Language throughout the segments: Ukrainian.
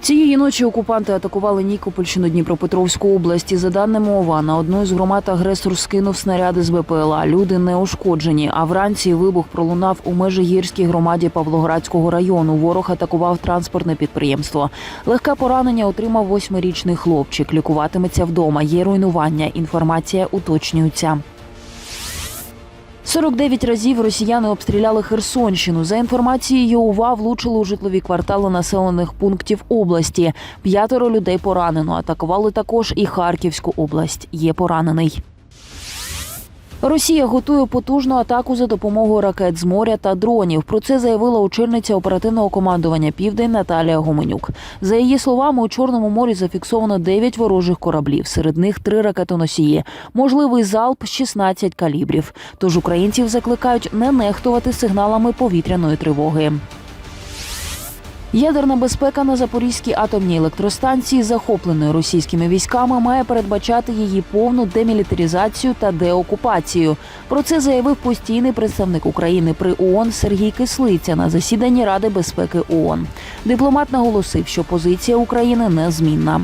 Цієї ночі окупанти атакували Нікопольщину Дніпропетровську області. За даними ОВА, на одну з громад агресор скинув снаряди з БПЛА. Люди не ушкоджені. А вранці вибух пролунав у Межигірській громаді Павлоградського району. Ворог атакував транспортне підприємство. Легке поранення отримав восьмирічний хлопчик. Лікуватиметься вдома. Є руйнування. Інформація уточнюється. 49 разів росіяни обстріляли Херсонщину. За інформацією УВА влучили у житлові квартали населених пунктів області. П'ятеро людей поранено. Атакували також і Харківську область. Є поранений. Росія готує потужну атаку за допомогою ракет з моря та дронів. Про це заявила очільниця оперативного командування Південь Наталія Гоменюк. За її словами, у Чорному морі зафіксовано 9 ворожих кораблів. Серед них три ракетоносії. Можливий залп 16 калібрів. Тож українців закликають не нехтувати сигналами повітряної тривоги. Ядерна безпека на Запорізькій атомній електростанції, захопленої російськими військами, має передбачати її повну демілітаризацію та деокупацію. Про це заявив постійний представник України при ООН Сергій Кислиця на засіданні Ради безпеки ООН. Дипломат наголосив, що позиція України незмінна.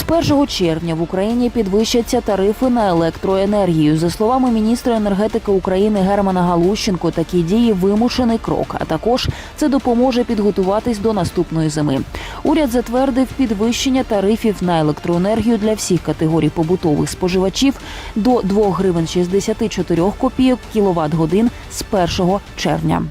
З 1 червня в Україні підвищаться тарифи на електроенергію. За словами міністра енергетики України Германа Галущенко, такі дії вимушений крок. А також це допоможе підготуватись до наступної зими. Уряд затвердив підвищення тарифів на електроенергію для всіх категорій побутових споживачів до 2 гривень 64 копійок кіловат годин з 1 червня.